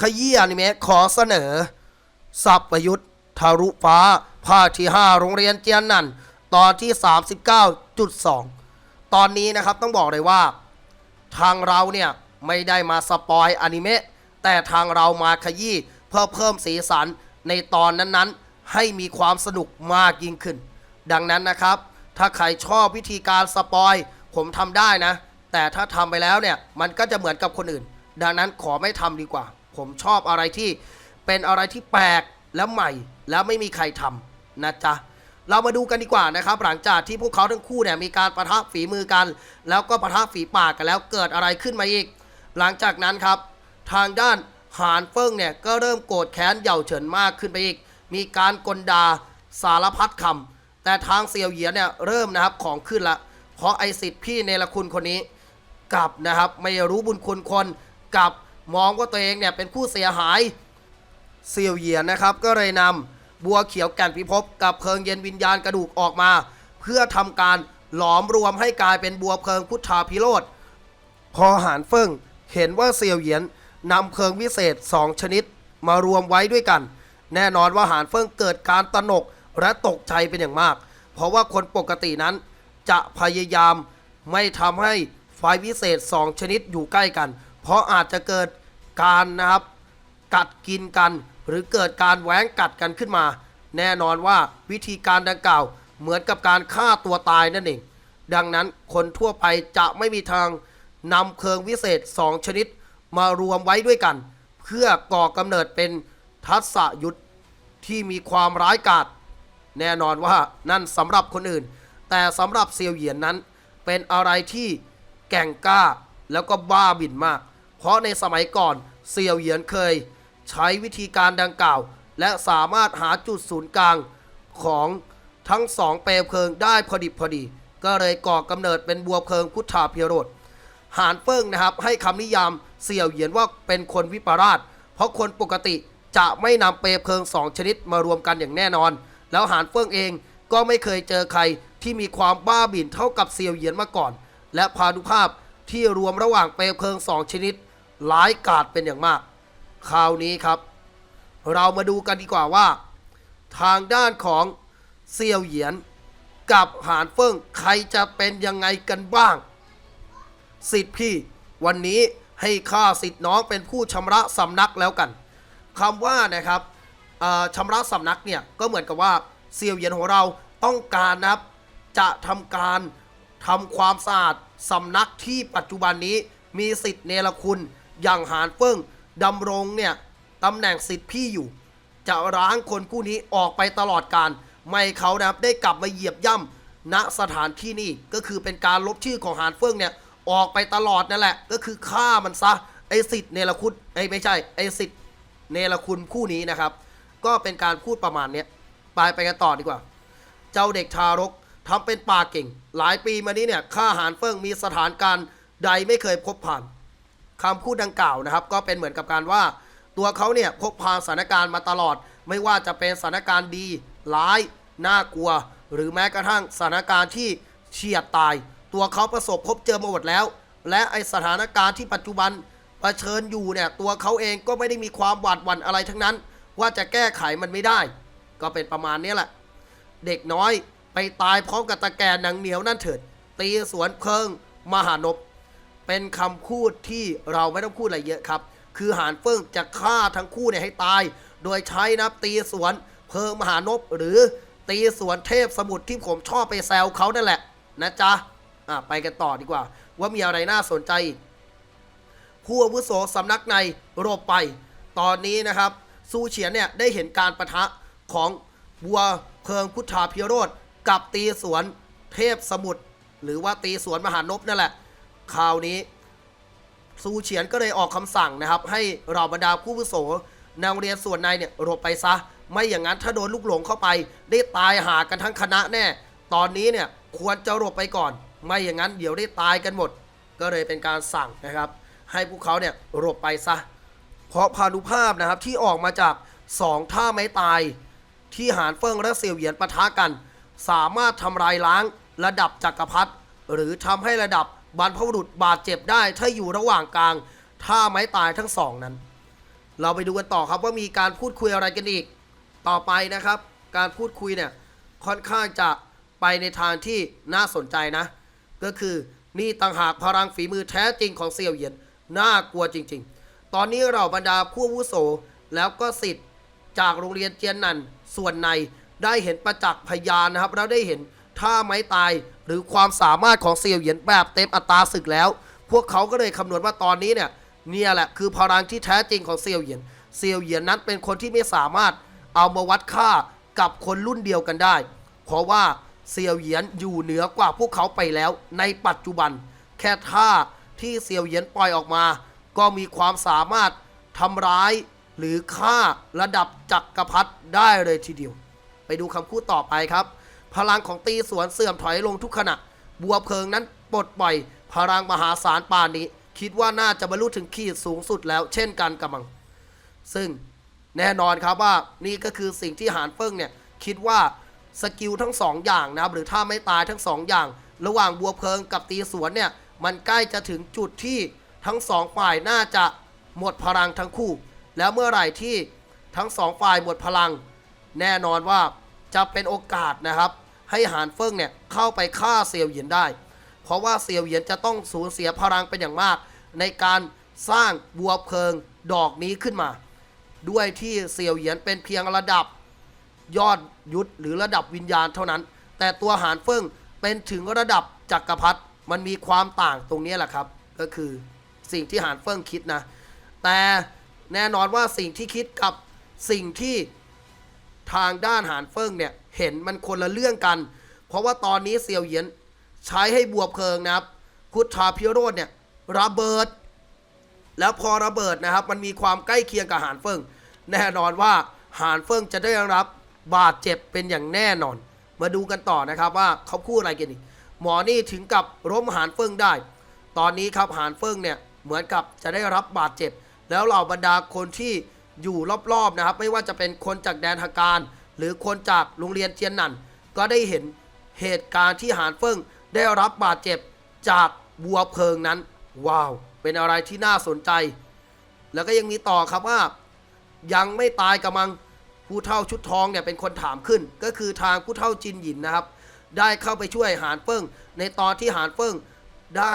ขยี้อนิเมะขอเสนอสับประยุทธ์ทารุฟ้า ภาคที่ 5 โรงเรียนเจียนนันตอนที่ 39.2 ตอนนี้นะครับต้องบอกเลยว่า ทางเราเนี่ย ไม่ได้มาสปอยอนิเมะแต่ทางเรามาขยี้เพื่อเพิ่มสีสันในตอนนั้นๆ ให้มีความสนุกมากยิ่งขึ้น ดังนั้นนะครับ ถ้าใครชอบวิธีการสปอยผมทำได้นะ แต่ถ้าทำไปแล้วเนี่ย มันก็จะเหมือนกับคนอื่น ดังนั้นขอไม่ทำดีกว่า ผมชอบอะไรที่เป็นอะไรที่แปลกและใหม่ แล้วไม่มีใครทำนะจ๊ะเรามาดูกันดีกว่านะครับ หลังจากที่พวกเขาทั้งคู่เนี่ยมีการประทะฝีมือกัน แล้วก็ประทะฝีปากกันแล้วเกิดอะไรขึ้นมาอีก หลังจากนั้นครับ ทางด้านหานเฟิงเนี่ยก็เริ่มโกรธแค้นเหย่าเฉินมากขึ้นไปอีก มีการกลดาสารพัดคำแต่ทางเซียวเหยียนเนี่ยเริ่มนะครับของขึ้นละ เพราะไอสิทธิ์พี่เนรคุณคนนี้ กับนะครับไม่รู้บุญคุณคนกับ มองว่าตัวเองเนี่ยเป็นผู้เสียหายเซียวเหยียนนะครับ ก็เลยนำบัวเขียวแก่นพิภพกับเพลิงเย็นวิญญาณกระดูกออกมา เพื่อทำการหลอมรวมให้กลายเป็นบัวเพลิงพุทธาพิโรธพอหานเฟิ่งเห็นว่าเซียวเหยียนนำเพลิงวิเศษสองชนิดมารวมไว้ด้วยกัน แน่นอนว่าหานเฟิ่งเกิดการตระหนกและตกใจเป็นอย่างมาก เพราะว่าคนปกตินั้นจะพยายามไม่ทำให้ไฟวิเศษ2ชนิดอยู่ใกล้กัน เพราะอาจจะเกิด การนะครับ กัดกินกัน หรือเกิดการแหวงกัดกันขึ้นมา แน่นอนว่าวิธีการดังกล่าว เหมือนกับการฆ่าตัวตายนั่นเอง ดังนั้นคนทั่วไปจะไม่มีทางนำเพลิงวิเศษ 2 ชนิดมารวมไว้ด้วยกัน เพื่อก่อกำเนิดเป็นทัศยุทธที่มีความร้ายกาจแน่นอนว่านั่นสำหรับคนอื่น แต่สำหรับเซียวเหยียนนั้น เป็นอะไรที่แก่งกล้าแล้วก็บ้าบินมาก เพราะในสมัยก่อน เซียวเหยียนเคย ใช้วิธีการดังกล่าว และสามารถหาจุดศูนย์กลางของทั้งสองเปลวเพลิงได้พอดิบพอดี ก็เลยก่อกำเนิดเป็นบัวเพลิงพุทธาพิโรธหานเฟิ่งนะครับ ให้คำนิยามเสี่ยวเหยียนว่าเป็นคนวิปราช เพราะคนปกติจะไม่นำเปลวเพลิงสองชนิดมารวมกันอย่างแน่นอน แล้วหานเฟิ่งเองก็ไม่เคยเจอใครที่มีความบ้าบิ่นเท่ากับเสี่ยวเหยียนมาก่อน และพานุภาพที่รวมระหว่างเปลวเพลิงสองชนิด ร้ายกาจเป็นอย่างมาก คราวนี้ครับ เรามาดูกันดีกว่าว่า ทางด้านของเซียวเหยียน กับหานเฟิ่งใครจะเป็นยังไงกันบ้าง สิทธิ์พี่ วันนี้ให้ข้าสิทธิ์น้องเป็นผู้ชำระสำนักแล้วกันคำว่านะครับชำระสำนักเนี่ยก็เหมือนกับว่าเซียวเหยียนของเราต้องการนะครับจะทำการทำความสะอาดสำนักที่ปัจจุบันนี้มีสิทธิ์เนรคุณ อย่างหานเฟิ่งดำรงเนี่ยตำแหน่งสิทธิ์พี่อยู่ จะร้างคนผู้นี้ออกไปตลอดการ ไม่เขานะครับได้กลับมาเหยียบย่ำณสถานที่นี่ก็คือเป็นการลบชื่อของหานเฟิ่งเนี่ยออกไปตลอดนั่นแหละ ก็คือฆ่ามันซะไอสิทธิ์เนรคุณไอไม่ใช่ไอสิทธิ์เนรคุณผู้นี้นะครับ ก็เป็นการพูดประมาณเนี้ยไปไปกันต่อดีกว่า เจ้าเด็กทารกทำเป็นปากเก่ง หลายปีมานี้เนี่ยข้าหารเฟิ่งมีสถานการณ์ใดไม่เคยพบผ่าน คำพูดดังกล่าวนะครับ ก็เป็นเหมือนกับการว่า ตัวเขาเนี่ยพกพาสถานการณ์มาตลอด ไม่ว่าจะเป็นสถานการณ์ดีร้ายน่ากลัว หรือแม้กระทั่งสถานการณ์ที่เฉียดตาย ตัวเขาประสบพบเจอมาหมดแล้ว และไอสถานการณ์ที่ปัจจุบันเผชิญอยู่เนี่ยตัวเขาเองก็ไม่ได้มีความหวาดหวั่นอะไรทั้งนั้น ว่าจะแก้ไขมันไม่ได้ ก็เป็นประมาณนี้แหละ เด็กน้อยไปตายพร้อมกับตะแกรงหนังเหนียวนั่นเถิดตีสวนเพลิง มหานพ เป็นคำพูดที่เราไม่ต้องพูดอะไรเยอะครับ คือหานเฟิ่งจะฆ่าทั้งคู่เนี่ยให้ตาย โดยใช้นะตีสวนเพิงมหานพหรือตีสวนเทพสมุทรที่ผมชอบไปแซวเขานั่นแหละนะจ๊ะอะไปกันต่อดีกว่า ว่ามีอะไรน่าสนใจอีกผู้อาวุโสสำนักในโรบไป ตอนนี้นะครับซูเฉียนเนี่ยได้เห็นการประทะของบัวเพิงพุทธาพิโรธกับตีสวนเทพสมุทรหรือว่าตีสวนมหานพนั่นแหละ คราวนี้ซูเฉียนก็เลยออกคำสั่งนะครับ ให้เราบรรดาผู้อาวุโสนโรงเรียนส่วนในเนี่ยหลบไปซะ ไม่อย่างนั้นถ้าโดนลูกหลงเข้าไป ได้ตายหากันทั้งคณะแน่ ตอนนี้เนี่ยควรจะหลบไปก่อน ไม่อย่างนั้นเดี๋ยวได้ตายกันหมด ก็เลยเป็นการสั่งนะครับ ให้พวกเขาเนี่ยหลบไปซะ เพราะพานุภาพนะครับที่ออกมาจากสองท่าไม้ตาย ที่หานเฟิงและเซียวเหยียนปะทะกัน สามารถทำลายล้างระดับจักรพรรดิหรือทำให้ระดับ บรรพบุรุษบาดเจ็บได้ ถ้าอยู่ระหว่างกลางท่าไม้ตายทั้งสองนั้น เราไปดูกันต่อครับว่ามีการพูดคุยอะไรกันอีก ต่อไปนะครับ การพูดคุยเนี่ยค่อนข้างจะไปในทางที่น่าสนใจนะ ก็คือนี่ต่างหากพลังฝีมือแท้จริงของเซียวเหยียนน่ากลัวจริง ๆ ตอนนี้เราบรรดาผู้วุโสแล้วก็สิทธิ์จากโรงเรียนเจียนนันส่วนในได้เห็นประจักษ์พยานนะครับแล้วได้เห็นท่าไม้ตาย หรือความสามารถของเซียวเหยียนแบบเต็มอัตราศึกแล้ว พวกเขาก็เลยคำนวณว่าตอนนี้เนี่ยเนี่ยแหละคือพลังที่แท้จริงของเซียวเหยียน เซียวเหยียนนั้นเป็นคนที่ไม่สามารถเอามาวัดค่ากับคนรุ่นเดียวกันได้ เพราะว่าเซียวเหยียนอยู่เหนือกว่าพวกเขาไปแล้วในปัจจุบัน แค่ท่าที่เซียวเหยียนปล่อยออกมา ก็มีความสามารถทำร้ายหรือฆ่าระดับจักรพรรดิได้เลยทีเดียว ไปดูคำพูดต่อไปครับ พลังของตีสวนเสื่อมถอยลงทุกขณะ บัวเพลิงนั้นปลดปล่อย พลังมหาศาลป่านนี้ คิดว่าน่าจะบรรลุถึงขีดสูงสุดแล้ว เช่นกันกำมัง ซึ่งแน่นอนครับว่านี่ก็คือสิ่งที่หานเฟิ่งเนี่ยคิดว่าสกิลทั้งสองอย่างนะครับหรือถ้าไม่ตายทั้งสองอย่าง ระหว่างบัวเพลิงกับตีสวนเนี่ยมันใกล้จะถึงจุดที่ทั้งสองฝ่ายน่าจะหมดพลังทั้งคู่ แล้วเมื่อไหร่ที่ทั้งสองฝ่ายหมดพลัง แน่นอนว่าจะเป็นโอกาสนะครับ ให้หานเฟิ่งเนี่ยเข้าไปฆ่าเซียวเหยียนได้ เพราะว่าเซียวเหยียนจะต้องสูญเสียพลังเป็นอย่างมาก ในการสร้างบัวเพลิงดอกนี้ขึ้นมา ด้วยที่เซียวเหยียนเป็นเพียงระดับยอดยุทธหรือระดับวิญญาณเท่านั้น แต่ตัวหานเฟิ่งเป็นถึงระดับจักรพรรดิมันมีความต่างตรงนี้แหละครับ ก็คือสิ่งที่หานเฟิ่งคิดนะ แต่แน่นอนว่าสิ่งที่คิดกับสิ่งที่ ทางด้านหานเฟิงเนี่ยเห็นมันคนละเรื่องกัน เพราะว่าตอนนี้เซียวเยียนใช้ให้บัวเพิงนะครับพุทธาพิโรธเนี่ยระเบิด แล้วพอระเบิดนะครับ มันมีความใกล้เคียงกับหานเฟิงแน่นอนว่าหานเฟิงจะได้รับบาดเจ็บเป็นอย่างแน่นอน มาดูกันต่อนะครับว่าเขาพูดอะไรกันอีกหมอนี่ถึงกับล้มหานเฟิงได้ ตอนนี้ครับหานเฟิงเนี่ยเหมือนกับจะได้รับบาดเจ็บ แล้วเหล่าบรรดาคนที่ อยู่รอบๆนะครับ ไม่ว่าจะเป็นคนจากแดนทการ หรือคนจากโรงเรียนเจียนหนันก็ได้เห็นเหตุการณ์ที่หานเฟิงได้รับบาดเจ็บจากบัวเพลิงนั้น ว้าว เป็นอะไรที่น่าสนใจ แล้วก็ยังมีต่อครับว่า ยังไม่ตายกับมังผู้เท่าชุดทองเนี่ยเป็นคนถามขึ้น ก็คือทางผู้เท่าจินหยินนะครับ ได้เข้าไปช่วยหานเฟิงในตอนที่หานเฟิงได้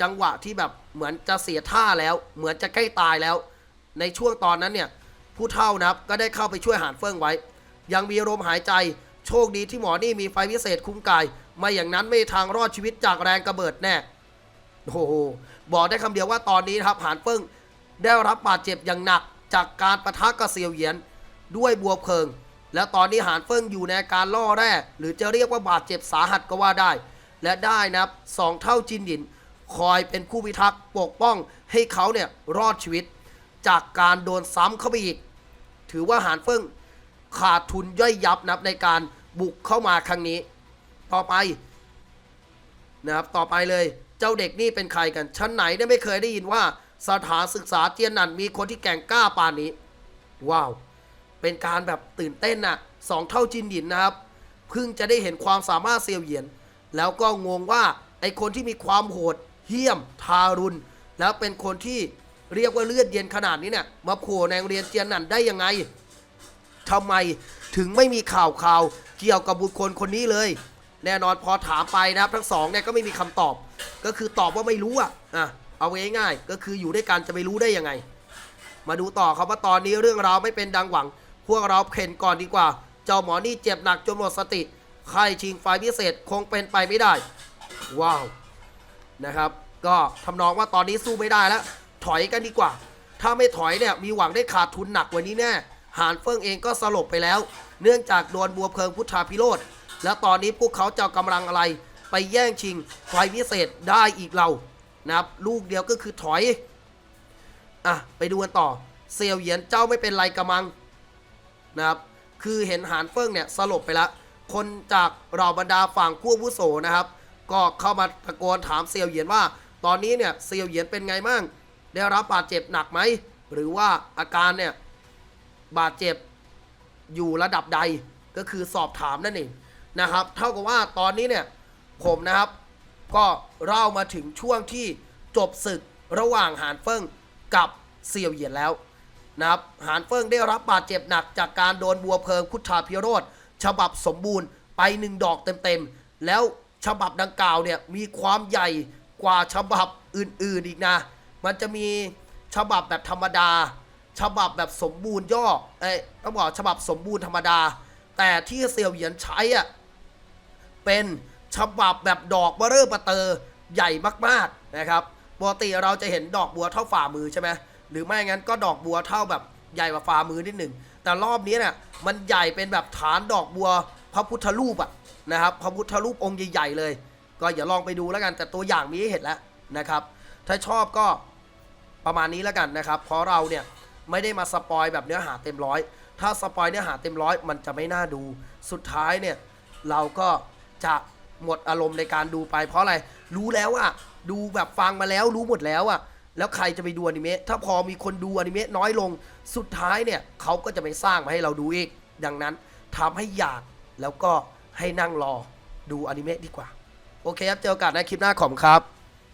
จังหวะที่แบบเหมือนจะเสียท่าแล้ว เหมือนจะใกล้ตายแล้ว ในช่วงตอนนั้นเนี่ยผู้เท่านะครับก็ได้เข้าไปช่วยหานเฟิงไว้ ยังมีลมหายใจโชคดีที่หมอนี่มีไฟพิเศษคุ้มกาย ไม่อย่างนั้นไม่ทางรอดชีวิตจากแรงกระเบิดแน่โอ้โหบอกได้คำเดียวว่าตอนนี้ครับหานเฟิ่งได้รับบาดเจ็บอย่างหนักจากการประทะกับเซียวเหยียนด้วยบัวเพลิง แล้วตอนนี้หานเฟิ่งอยู่ในการล่อแร่หรือจะเรียกว่าบาดเจ็บสาหัสก็ว่าได้ และได้นะครับสองเท่าจินหยิน คอยเป็นผู้พิทักษ์ปกป้องให้เขาเนี่ยรอดชีวิต จากการโดนซ้ำเข้าไปอีก ถือว่าหานเฟิ่งขาดทุนย่อยยับนับในการบุกเข้ามาครั้งนี้ ต่อไปนะครับต่อไปเลยเจ้าเด็กนี่เป็นใครกันชั้นไหนเนี่ยไม่เคยได้ยินว่าสถานศึกษาเจียนนันมีคนที่แก่งกล้าปานนี้ ว้าว เป็นการแบบตื่นเต้นน่ะสองเท่าจินหยินนะครับเพิ่งจะได้เห็นความสามารถเซียวเหยียน แล้วก็งงว่าไอคนที่มีความโหดเหี้ยมทารุณ แล้วเป็นคนที่ เรียกว่าเลือดเย็นขนาดนี้เนี่ยมาโผล่ในโรงเรียนเจียนนันได้ยังไงทำไมถึงไม่มีข่าวข่าวเกี่ยวกับบุคคลคนนี้เลย แน่นอนพอถามไปนะครับทั้งสองเนี่ยก็ไม่มีคำตอบ ก็คือตอบว่าไม่รู้อะอะเอาง่ายๆก็คืออยู่ด้วยกันจะไปรู้ได้ยังไง มาดูต่อครับว่าตอนนี้เรื่องราวไม่เป็นดังหวัง พวกเราเพ่นก่อนดีกว่า เจ้าหมอนี่เจ็บหนักจนหมดสติไข้ชิงไฟพิเศษคงเป็นไปไม่ได้ ว้าวนะครับ ก็ทำนองว่าตอนนี้สู้ไม่ได้แล้ว ถอยกันดีกว่า ถ้าไม่ถอยเนี่ยมีหวังได้ขาดทุนหนักกว่านี้แน่หานเฟิงเองก็สลบไปแล้ว เนื่องจากโดนบัวเพลิงพุทธาพิโรธแล้วตอนนี้พวกเขาจะเอากำลังอะไร ไปแย่งชิงไฟพิเศษได้อีกเรานะครับลูกเดียวก็คือถอยอะไปดูกันต่อเซียวเหยียนเจ้าไม่เป็นไรกระมังนะครับคือเห็นหานเฟิงเนี่ยสลบไปแล้วคนจากเราบรรดาฝั่งผู้อาวุโสนะครับ ก็เข้ามาตะโกนถามเซียวเหยียนว่า ตอนนี้เนี่ยเซียวเหยียนเป็นไงมั่ง ได้รับบาดเจ็บหนักไหม หรือว่าอาการเนี่ย บาดเจ็บอยู่ระดับใดก็คือสอบถามนั่นเองนะครับ เท่ากับว่าตอนนี้เนี่ยผมนะครับ ก็เล่ามาถึงช่วงที่จบศึกระหว่างหานเฟิงกับเซียวเหยียนแล้วนะครับหานเฟิงได้รับบาดเจ็บหนักจากการโดนบัวเพลิงพุทธาพิโรธฉบับสมบูรณ์ไปหนึ่งดอกเต็มๆ แล้วฉบับดังกล่าวเนี่ยมีความใหญ่กว่าฉบับอื่นๆอีกนะ มันจะมีฉบับแบบธรรมดา ฉบับแบบสมบูรณ์ย่อเอ้ยต้องบอกฉบับสมบูรณ์ธรรมดา แต่ที่เสี่ยวเหยียนใช้อะเป็นฉบับแบบดอกเบอร์เรอร์ปะเตอร์ใหญ่มากๆนะครับปกติเราจะเห็นดอกบัวเท่าฝ่ามือใช่ไหมหรือไม่งั้นก็ดอกบัวเท่าแบบใหญ่กว่าฝ่ามือนิดหนึ่งแต่รอบนี้เนี่ยมันใหญ่เป็นแบบฐานดอกบัวพระพุทธรูปอะนะครับพระพุทธรูปองค์ใหญ่ๆเลย ก็อย่าลองไปดูแล้วกันแต่ตัวอย่างมีให้เห็นแล้วนะครับ ถ้าชอบก็ประมาณนี้แล้วกันนะครับ เพราะเราเนี่ยไม่ได้มาสปอยแบบเนื้อหาเต็มร้อย ถ้าสปอยเนื้อหาเต็มร้อยมันจะไม่น่าดู สุดท้ายเนี่ยเราก็จะหมดอารมณ์ในการดูไปเพราะอะไร รู้แล้วอะดูแบบฟังมาแล้วรู้หมดแล้วอะแล้วใครจะไปดูอนิเมะ ถ้าพอมีคนดูอนิเมะน้อยลง สุดท้ายเนี่ยเขาก็จะไม่สร้างมาให้เราดูอีก ดังนั้นทำให้อยากแล้วก็ให้นั่งรอดูอนิเมะดีกว่า โอเคครับ เจอกันในคลิปหน้าขอบครับ